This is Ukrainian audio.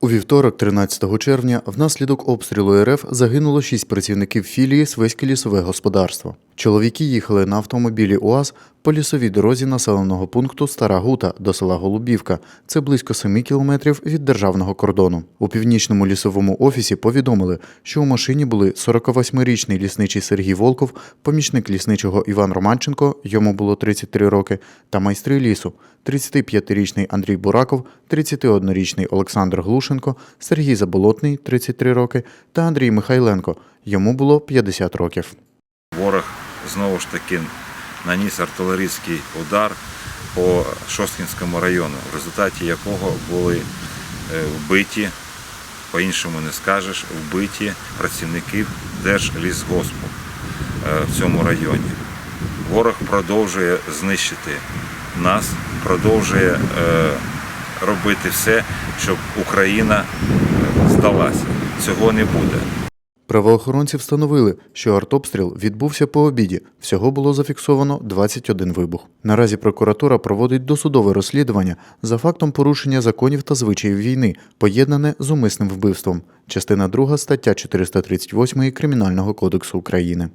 У вівторок, 13 червня, внаслідок обстрілу РФ загинуло шість працівників філії Свиське лісове господарство. Чоловіки їхали на автомобілі УАЗ по лісовій дорозі населеного пункту Стара Гута до села Голубівка. Це близько 7 кілометрів від державного кордону. У північному лісовому офісі повідомили, що у машині були 48-річний лісничий Сергій Волков, помічник лісничого Іван Романченко, йому було 33 роки, та майстри лісу 35-річний Андрій Бураков, 31-річний Олександр Глушенко, Сергій Заболотний, 33 роки, та Андрій Михайленко, йому було 50 років. Ворог знову ж таки наніс артилерійський удар по Шосткінському району, в результаті якого були е, вбиті, по-іншому не скажеш, вбиті працівники Держлісгоспу е, в цьому районі. Ворог продовжує знищити нас, продовжує е, робити все, щоб Україна здалася. Цього не буде. Правоохоронці встановили, що артобстріл відбувся по обіді. Всього було зафіксовано 21 вибух. Наразі прокуратура проводить досудове розслідування за фактом порушення законів та звичаїв війни, поєднане з умисним вбивством. Частина 2 стаття 438 Кримінального кодексу України.